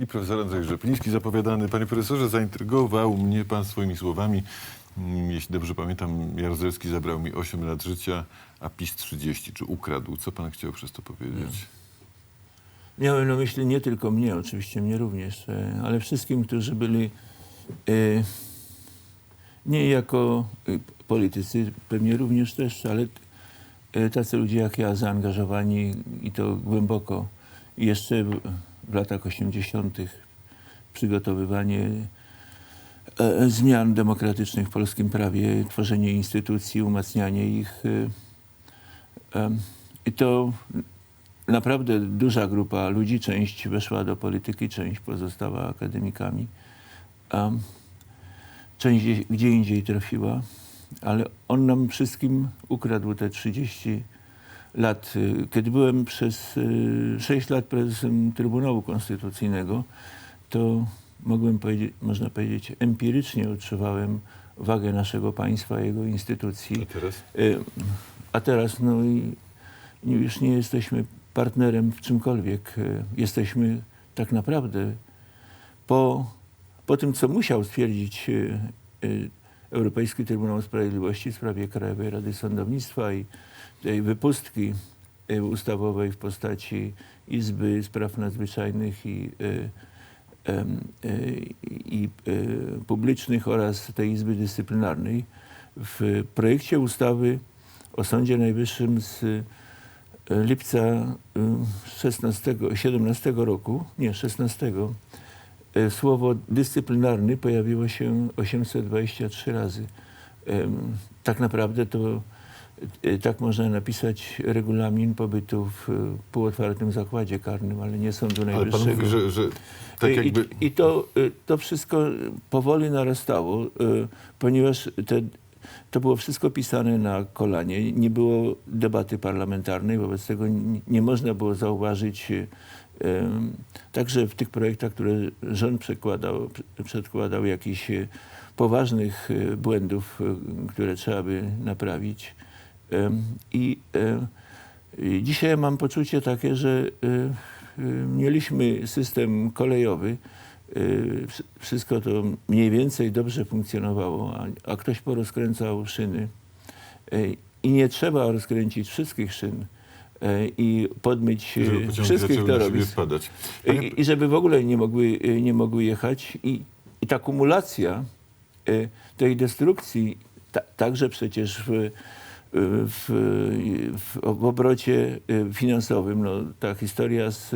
i profesor Andrzej Rzepliński zapowiadany. Panie profesorze, zaintrygował mnie pan swoimi słowami. Mm, Jeśli dobrze pamiętam, Jaruzelski zabrał mi 8 lat życia, a PiS 30. Czy ukradł? Co pan chciał przez to powiedzieć? Miałem na myśli nie tylko mnie, oczywiście mnie również, e, ale wszystkim, którzy byli e, nie jako e, politycy, pewnie również też, ale tacy ludzie jak ja, zaangażowani i to głęboko. I jeszcze w, latach 80. przygotowywanie e, zmian demokratycznych w polskim prawie, tworzenie instytucji, umacnianie ich. e, I to naprawdę duża grupa ludzi, część weszła do polityki, część pozostała akademikami. część gdzie indziej trafiła, ale on nam wszystkim ukradł te 30 lat. Y, Kiedy byłem przez y, 6 lat prezesem Trybunału Konstytucyjnego, to mogłem powiedzieć, można powiedzieć, empirycznie odczuwałem wagę naszego państwa, jego instytucji. A teraz? Y, A teraz no i już nie jesteśmy partnerem w czymkolwiek. Y, Jesteśmy tak naprawdę po, po tym, co musiał stwierdzić y, y, Europejski Trybunał Sprawiedliwości w sprawie Krajowej Rady Sądownictwa i tej wypustki y, ustawowej w postaci Izby Spraw Nadzwyczajnych i, y, em, y, i y, publicznych oraz tej Izby Dyscyplinarnej. W projekcie ustawy o Sądzie Najwyższym z y, lipca y, 16, 17 roku, nie 16, y, słowo dyscyplinarny pojawiło się 823 razy. Tak naprawdę to y, tak można napisać regulamin pobytu w y, półotwartym zakładzie karnym, ale nie Sądu Ale pan Najwyższego. mówi, że, że tak I- jakby... I, i to, to wszystko powoli narastało, ponieważ te, to było wszystko pisane na kolanie. Nie było debaty parlamentarnej, wobec tego nie, można było zauważyć także w tych projektach, które rząd przekładał, prze- przedkładał jakichś y, poważnych y, błędów, y, które trzeba by naprawić. I dzisiaj mam poczucie takie, że mieliśmy system kolejowy, wsz- wszystko to mniej więcej dobrze funkcjonowało, a, ktoś porozkręcał szyny. I nie trzeba rozkręcić wszystkich szyn i podmyć Żeby pociągi wszystkich spadać. Panie, I, I żeby w ogóle nie mogły, y, nie mogły jechać. I, i ta kumulacja tej destrukcji, ta, także przecież w, w, w, w obrocie finansowym, no, ta historia z,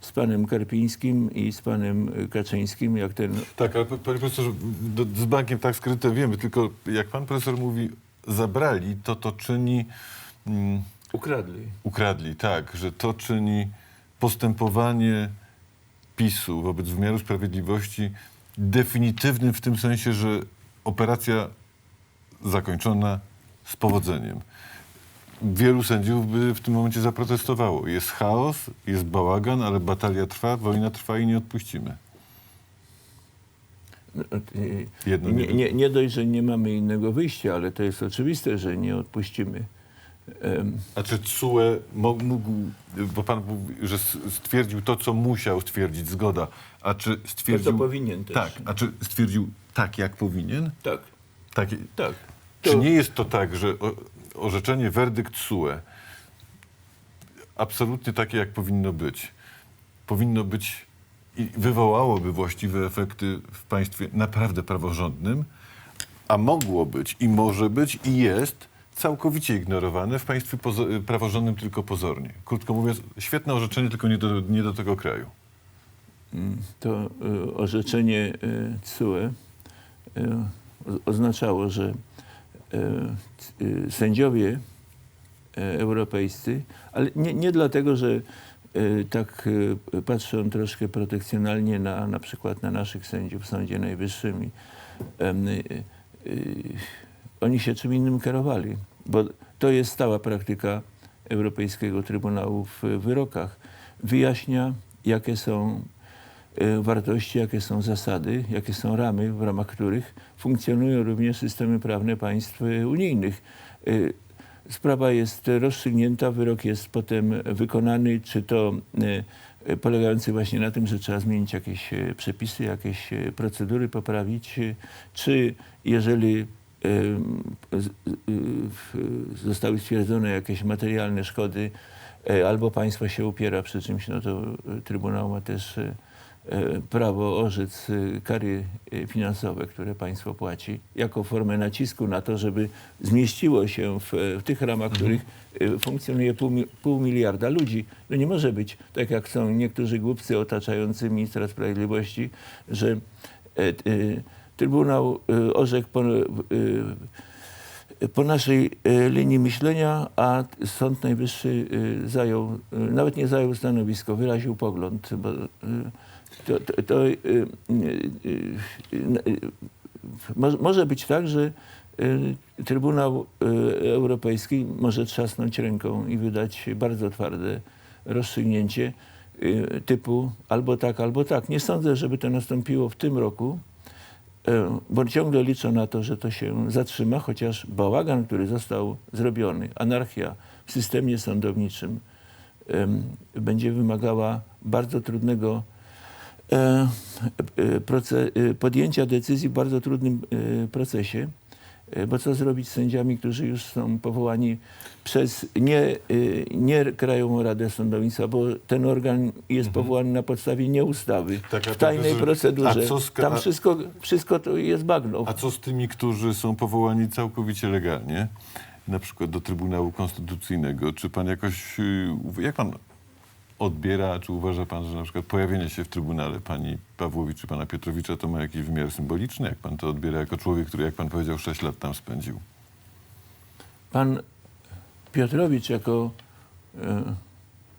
z panem Karpińskim i z panem Kaczyńskim, jak ten Tak, ale panie profesorze, do, z bankiem tak skryte wiemy, tylko jak pan profesor mówi, zabrali, to to czyni... Mm, ukradli. ukradli, tak, że to czyni postępowanie PiSu wobec wymiaru sprawiedliwości definitywnym w tym sensie, że operacja zakończona z powodzeniem. Wielu sędziów by w tym momencie zaprotestowało. Jest chaos, jest bałagan, ale batalia trwa, wojna trwa i nie odpuścimy. No, y, Jedno nie- nie, nie dość, że nie mamy innego wyjścia, ale to jest oczywiste, że nie odpuścimy. A czy CUE mógł, bo pan mówi, że stwierdził to, co musiał stwierdzić, zgoda, a czy To, stwierdził... co powinien też. Tak, a czy stwierdził tak, jak powinien? Tak, Tak. tak. Czy To- nie jest to tak, że orzeczenie, werdykt SUE absolutnie takie, jak powinno być, powinno być i wywołałoby właściwe efekty w państwie naprawdę praworządnym, a mogło być i może być i jest całkowicie ignorowane w państwie pozo- praworządnym tylko pozornie. Krótko mówiąc, świetne orzeczenie, tylko nie do, nie do tego kraju. to y, orzeczenie y, CUE y, oznaczało, że y, y, sędziowie y, europejscy, ale nie, nie dlatego, że y, tak y, patrzą troszkę protekcjonalnie na, na przykład na naszych sędziów w Sądzie Najwyższym y, y, oni się czym innym kierowali, bo to jest stała praktyka Europejskiego Trybunału w wyrokach. Wyjaśnia, jakie są e, wartości, jakie są zasady, jakie są ramy, w ramach których funkcjonują również systemy prawne państw e, unijnych. E, Sprawa jest rozstrzygnięta, wyrok jest potem wykonany, czy to polegający właśnie na tym, że trzeba zmienić jakieś przepisy, jakieś procedury poprawić, czy jeżeli zostały stwierdzone jakieś materialne szkody, e, albo państwo się upiera przy czymś, no to e, Trybunał ma też e, prawo orzec kary finansowe, które państwo płaci, jako formę nacisku na to, żeby zmieściło się w, w tych ramach, w których e, funkcjonuje pół, pół miliarda ludzi. No nie może być, tak jak są niektórzy głupcy otaczający ministra sprawiedliwości, że e, e, Trybunał e, orzekł po, e, po naszej linii myślenia, a Sąd Najwyższy zajął, nawet nie zajął stanowisko, wyraził pogląd, bo to, to, to mo- może być tak, że Trybunał Europejski może trzasnąć ręką i wydać bardzo twarde rozstrzygnięcie typu albo tak, albo tak. Nie sądzę, żeby to nastąpiło w tym roku, bo ciągle liczą na to, że to się zatrzyma, chociaż bałagan, który został zrobiony, anarchia w systemie sądowniczym będzie wymagała bardzo trudnego e, e, e, podjęcia decyzji w bardzo trudnym procesie. E, Bo co zrobić z sędziami, którzy już są powołani przez nie, e, nie Krajową Radę Sądownictwa, bo ten organ jest powołany na podstawie nieustawy, Tak, w tajnej profesor- procedurze. Tam wszystko, wszystko to jest bagno. A co z tymi, którzy są powołani całkowicie legalnie, na przykład do Trybunału Konstytucyjnego? Czy pan jakoś, y, jak pan odbiera, czy uważa pan, że na przykład pojawienie się w Trybunale pani Pawłowicz czy pana Piotrowicza to ma jakiś wymiar symboliczny? Jak pan to odbiera jako człowiek, który, jak pan powiedział, 6 lat tam spędził? Pan Piotrowicz jako, e,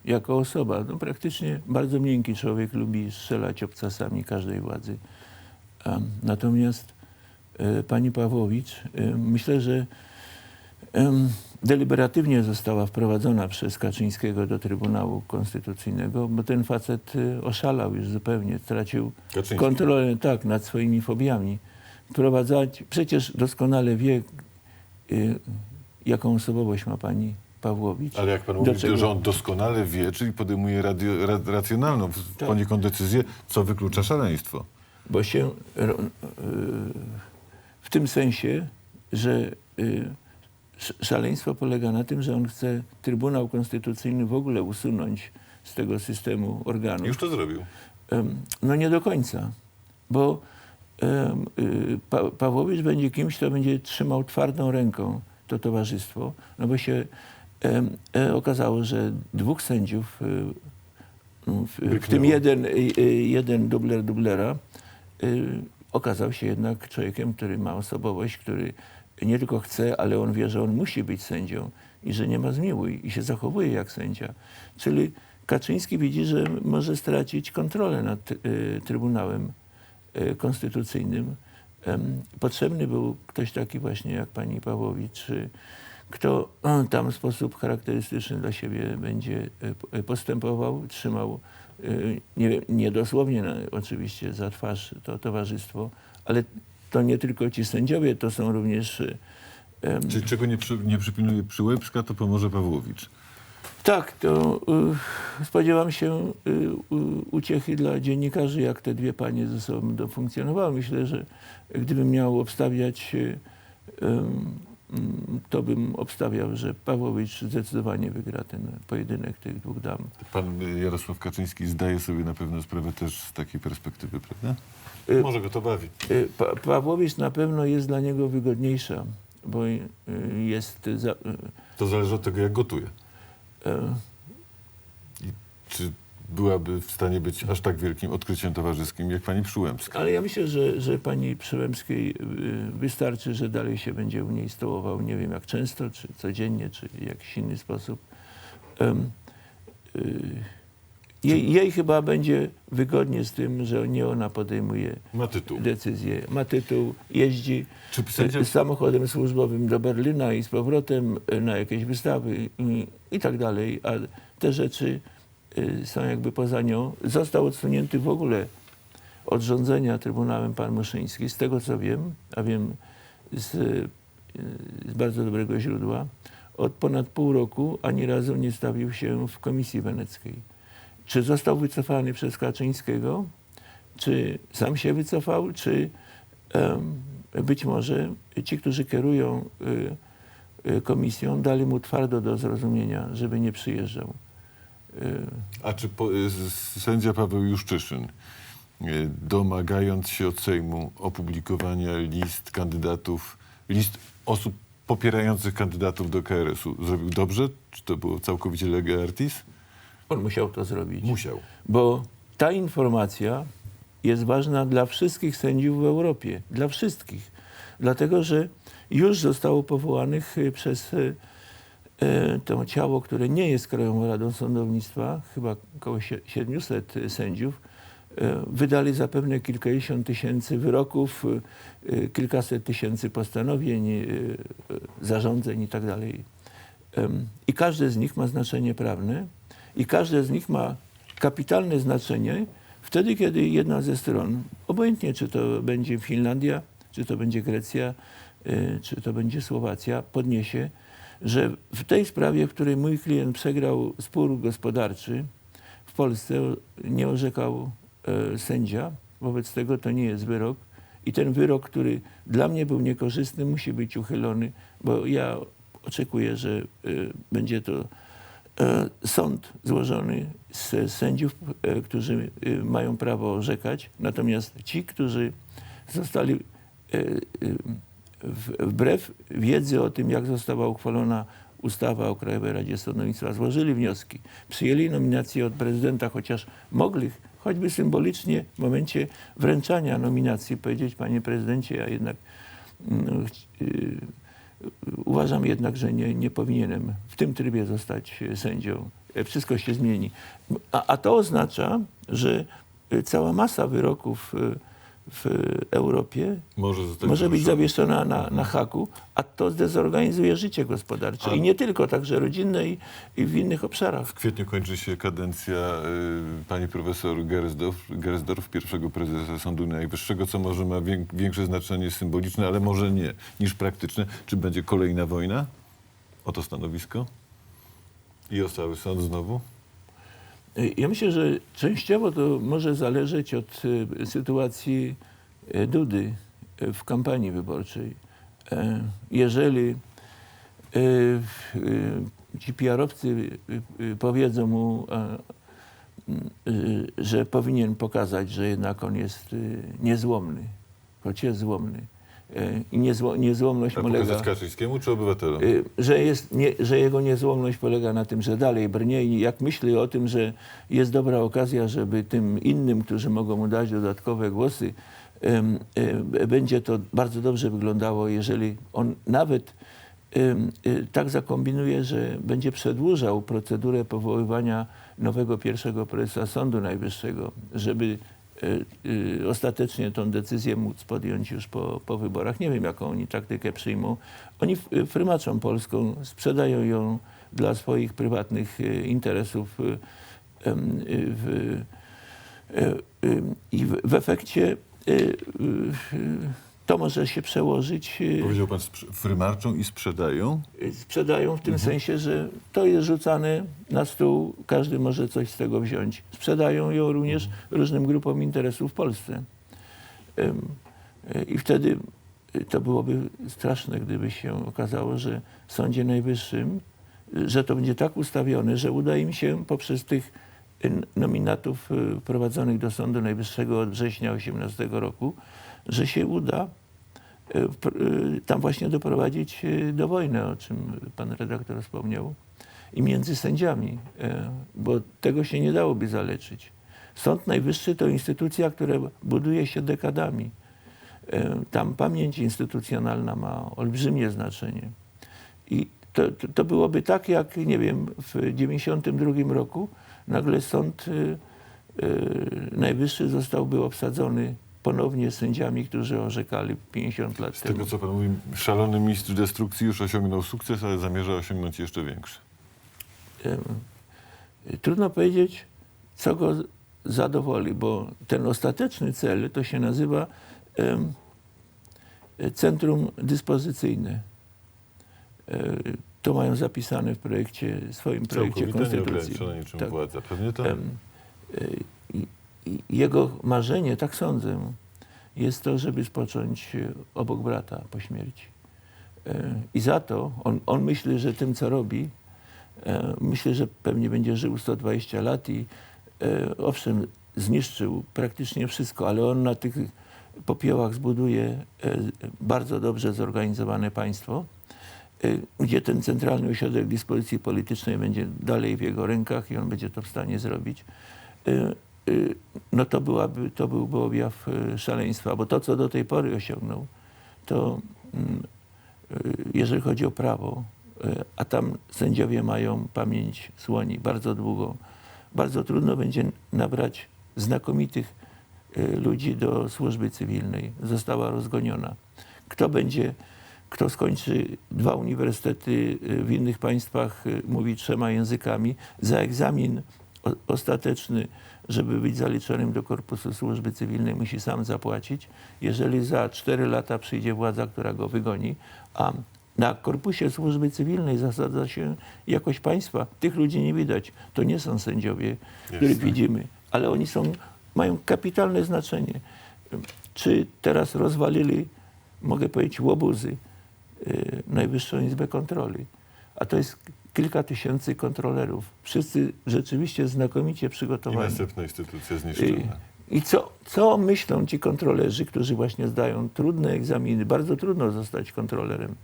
jako osoba, no praktycznie bardzo miękki człowiek, lubi strzelać obcasami każdej władzy. Natomiast e, pani Pawłowicz, e, myślę, że deliberatywnie została wprowadzona przez Kaczyńskiego do Trybunału Konstytucyjnego, bo ten facet e, oszalał już zupełnie, stracił Kaczyński. kontrolę tak, nad swoimi fobiami. Wprowadzać, przecież doskonale wie, y, jaką osobowość ma pani Pawłowicz. Ale jak pan mówi, że on doskonale wie, czyli podejmuje radio, ra, racjonalną Tak. poniekąd decyzję, co wyklucza szaleństwo. Bo się y, w tym sensie, że y, szaleństwo polega na tym, że on chce Trybunał Konstytucyjny w ogóle usunąć z tego systemu organów. Już to zrobił. No nie do końca, bo y, pa Pawłowicz będzie kimś, kto będzie trzymał twardą ręką to towarzystwo, no bo się e, okazało, że dwóch sędziów, y, w, w tym jeden, y, jeden dubler dublera, okazał się jednak człowiekiem, który ma osobowość, który nie tylko chce, ale on wie, że on musi być sędzią i że nie ma zmiłuj i się zachowuje jak sędzia. Czyli Kaczyński widzi, że może stracić kontrolę nad y, Trybunałem y, Konstytucyjnym. Em, potrzebny był ktoś taki właśnie jak pani Pawłowicz, y, kto y, tam w sposób charakterystyczny dla siebie będzie y, y, postępował, trzymał y, nie, wiem, nie dosłownie na, oczywiście za twarz to towarzystwo, ale to nie tylko ci sędziowie, to są również Czyli czego nie, przy, nie przypilnuje Przyłębska, to pomoże Pawłowicz. Tak, to y, spodziewam się y, y, uciechy dla dziennikarzy, jak te dwie panie ze sobą będą funkcjonowały. Myślę, że gdybym miał obstawiać, y, ym, to bym obstawiał, że Pawłowicz zdecydowanie wygra ten pojedynek tych dwóch dam. Pan Jarosław Kaczyński zdaje sobie na pewno sprawę też z takiej perspektywy, prawda? Y, Może go to bawi. Y, Pa, Pawłowicz na pewno jest dla niego wygodniejsza, bo y, jest za, To zależy od tego, jak gotuje. y, Czy byłaby w stanie być aż tak wielkim odkryciem towarzyskim, jak pani Przyłębska? Ale ja myślę, że, że pani Przyłębskiej wystarczy, że dalej się będzie u niej stołował, nie wiem jak często, czy codziennie, czy w jakiś inny sposób. Em, y, jej, jej chyba będzie wygodnie z tym, że nie ona podejmuje Ma tytuł. decyzje. Ma tytuł, jeździ sędzia... y, samochodem służbowym do Berlina i z powrotem y, na jakieś wystawy i, i tak dalej, a te rzeczy y, są jakby poza nią. Został odsunięty w ogóle od rządzenia Trybunałem pan Muszyński, z tego co wiem, a wiem z, y, z bardzo dobrego źródła, od ponad pół roku ani razu nie stawił się w Komisji Weneckiej. Czy został wycofany przez Kaczyńskiego, czy sam się wycofał, czy być może ci, którzy kierują y, y, komisją, dali mu twardo do zrozumienia, żeby nie przyjeżdżał. Y, A czy po, sędzia Paweł Juszczyszyn, domagając się od Sejmu opublikowania list kandydatów, list osób popierających kandydatów do KRS-u, zrobił dobrze? Czy to było całkowicie lega artis? On musiał to zrobić. Musiał. Bo ta informacja jest ważna dla wszystkich sędziów w Europie. Dla wszystkich. Dlatego, że już zostało powołanych y, przez y, y, to ciało, które nie jest Krajową Radą Sądownictwa, chyba około sie- 700 sędziów, wydali zapewne kilkadziesiąt tysięcy wyroków, kilkaset tysięcy postanowień, zarządzeń itd. Em, I każde z nich ma znaczenie prawne i każde z nich ma kapitalne znaczenie wtedy, kiedy jedna ze stron, obojętnie czy to będzie Finlandia, czy to będzie Grecja, y, czy to będzie Słowacja, podniesie, że w tej sprawie, w której mój klient przegrał spór gospodarczy, w Polsce nie orzekał e, sędzia, wobec tego to nie jest wyrok. I ten wyrok, który dla mnie był niekorzystny, musi być uchylony, bo ja oczekuję, że e, będzie to sąd złożony z sędziów, e, którzy e, mają prawo orzekać. Natomiast ci, którzy zostali e, e, wbrew wiedzy o tym, jak została uchwalona ustawa o Krajowej Radzie Sądownictwa, złożyli wnioski, przyjęli nominację od prezydenta, chociaż mogli choćby symbolicznie w momencie wręczania nominacji powiedzieć, panie prezydencie, ja jednak mm, y, uważam jednak, że nie, nie powinienem w tym trybie zostać e, sędzią. E, Wszystko się zmieni. A, a to oznacza, że e, cała masa wyroków w Europie Może może być zawieszona na, na haku, a to zdezorganizuje życie gospodarcze. A- I nie tylko, także rodzinne i, i w innych obszarach. W kwietniu kończy się kadencja y, pani profesor Gersdorf, Gersdorf, pierwszego prezesa Sądu Najwyższego, co może ma wię, większe znaczenie symboliczne, ale może nie, niż praktyczne. Czy będzie kolejna wojna o to stanowisko? I o cały sąd znowu? Y, Ja myślę, że częściowo to może zależeć od y, sytuacji y, Dudy w kampanii wyborczej. Jeżeli ci PR-owcy powiedzą mu, że powinien pokazać, że jednak on jest niezłomny, choć jest złomny. E, I niezło, niezłomność A polega... Kaczyńskiemu czy obywatelom? Y, że, jest nie, że jego niezłomność polega na tym, że dalej brnie i jak myśli o tym, że jest dobra okazja, żeby tym innym, którzy mogą mu dać dodatkowe głosy, y, będzie to bardzo dobrze wyglądało, jeżeli on nawet tak zakombinuje, że będzie przedłużał procedurę powoływania nowego pierwszego prezesa Sądu Najwyższego, żeby ostatecznie tą decyzję móc podjąć już po, po wyborach. Nie wiem, jaką oni taktykę przyjmą. Oni y, frymaczą Polską, sprzedają ją dla swoich prywatnych y, interesów y, y, w, y, y, i w, w efekcie y, y, y, to może się przełożyć y, Powiedział pan frymarczą i sprzedają. sprzedają w tym sensie, że to jest rzucane na stół, każdy może coś z tego wziąć. Sprzedają ją również różnym grupom interesów w Polsce. Y, I wtedy y, to byłoby straszne, gdyby się okazało, że w Sądzie Najwyższym, y, że to będzie tak ustawione, że uda im się poprzez tych y, nominatów y, prowadzonych do Sądu Najwyższego od września 2018 roku, że się uda wpr- y, tam właśnie doprowadzić y, do wojny, o czym pan redaktor wspomniał, i między sędziami, bo tego się nie dałoby zaleczyć. Sąd Najwyższy to instytucja, która buduje się dekadami. Tam pamięć instytucjonalna ma olbrzymie znaczenie. I to, to, byłoby tak, jak, nie wiem, w 1992 roku nagle Sąd Najwyższy zostałby obsadzony ponownie sędziami, którzy orzekali 50 lat Z temu. tego, co pan mówi, szalony mistrz destrukcji już osiągnął sukces, ale zamierza osiągnąć jeszcze większy. Trudno powiedzieć, co go zadowoli, bo ten ostateczny cel to się nazywa centrum dyspozycyjne. E, To mają zapisane w projekcie, swoim projekcie Całkowita konstytucji. nieograniczona niczym Tak. władza. Pewnie tak. Jego marzenie, tak sądzę, jest to, żeby spocząć obok brata po śmierci. Y, I za to on, on myśli, że tym, co robi, e, myślę, że pewnie będzie żył 120 lat i e, owszem, zniszczył praktycznie wszystko, ale on na tych popiołach zbuduje e, bardzo dobrze zorganizowane państwo, e, gdzie ten centralny ośrodek dyspozycji politycznej będzie dalej w jego rękach i on będzie to w stanie zrobić. E, No to, byłaby, to byłby objaw e, szaleństwa, bo to, co do tej pory osiągnął, to mm, e, jeżeli chodzi o prawo, a tam sędziowie mają pamięć słoni bardzo długą, bardzo trudno będzie nabrać znakomitych ludzi do służby cywilnej. Została rozgoniona. Kto będzie, kto skończy dwa uniwersytety w innych państwach, mówi trzema językami, za egzamin ostateczny, żeby być zaliczonym do korpusu służby cywilnej, musi sam zapłacić. Jeżeli za cztery lata przyjdzie władza, która go wygoni, a na korpusie służby cywilnej zasadza się jakość państwa. Tych ludzi nie widać. To nie są sędziowie, których widzimy, ale oni są, mają kapitalne znaczenie. Czy teraz rozwalili, mogę powiedzieć, łobuzy, y, Najwyższą Izbę Kontroli, a to jest kilka tysięcy kontrolerów. Wszyscy rzeczywiście znakomicie I przygotowani. następna instytucja I, zniszczona. i co, co myślą ci kontrolerzy, którzy właśnie zdają trudne egzaminy? Bardzo trudno zostać kontrolerem.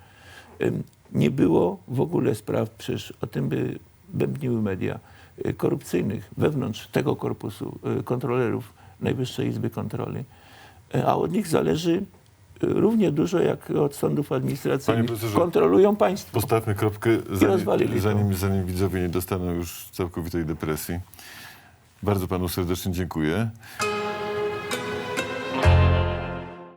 Nie było w ogóle spraw, przecież o tym by bębniły media, y, korupcyjnych wewnątrz tego korpusu y, kontrolerów Najwyższej Izby Kontroli. Y, A od nich zależy równie dużo jak od sądów administracyjnych. Kontrolują państwo. Postawmy kropkę, zanim, zanim, zanim widzowie nie dostaną już całkowitej depresji. Bardzo panu serdecznie dziękuję.